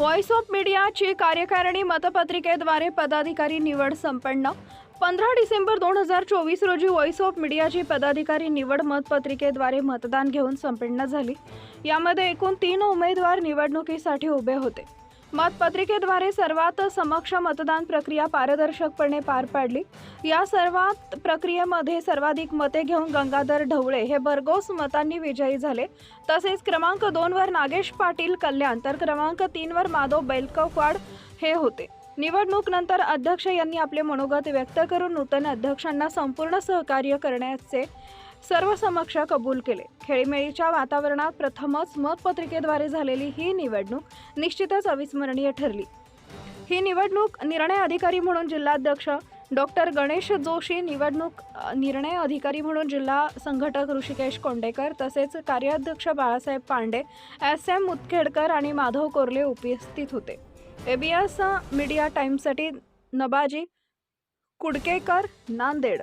Voice of मीडियाची कार्यकारिणी मतपत्रिकेद्वारे पदाधिकारी निवड संपन्न. पंधरा डिसेंबर दोन हजार चोवीस रोजी व्हॉइस ऑफ मीडियाची पदाधिकारी निवड मतपत्रिकेद्वारे मतदान घेऊन संपन्न झाली. यामध्ये एकूण तीन उमेदवार निवडणुकीसाठी उभे होते. मतपत्रिकेद्वारे सर्वात समक्ष मतदान प्रक्रिया पारदर्शकपणे पार पाडली. या सर्वात प्रक्रियेमध्ये सर्वाधिक मते घेऊन गंगाधर ढवळे हे भरघोस मतांनी विजयी झाले. तसेच क्रमांक दोनवर नागेश पाटील कल्याण तर क्रमांक तीनवर माधव बैलकवाड हे होते. निवडणूक नंतर अध्यक्ष यांनी आपले मनोगत व्यक्त करून नूतन अध्यक्षांना संपूर्ण सहकार्य करण्याचे सर्व समक्ष कबूल केले. खेळीमेळीच्या वातावरणात प्रथमच मतपत्रिकेद्वारे झालेली ही निवडणूक निश्चितच अविस्मरणीय ठरली. ही निवडणूक निर्णय अधिकारी म्हणून जिल्हाध्यक्ष डॉक्टर गणेश जोशी निवडणूक निर्णय अधिकारी म्हणून जिल्हा संघटक ऋषिकेश कोंडेकर तसेच कार्याध्यक्ष बाळासाहेब पांडे एस एम मुतखेडकर आणि माधव कोरले उपस्थित होते. ABS media टाइम्ससाठी Nabaji Kudkekar Nanded.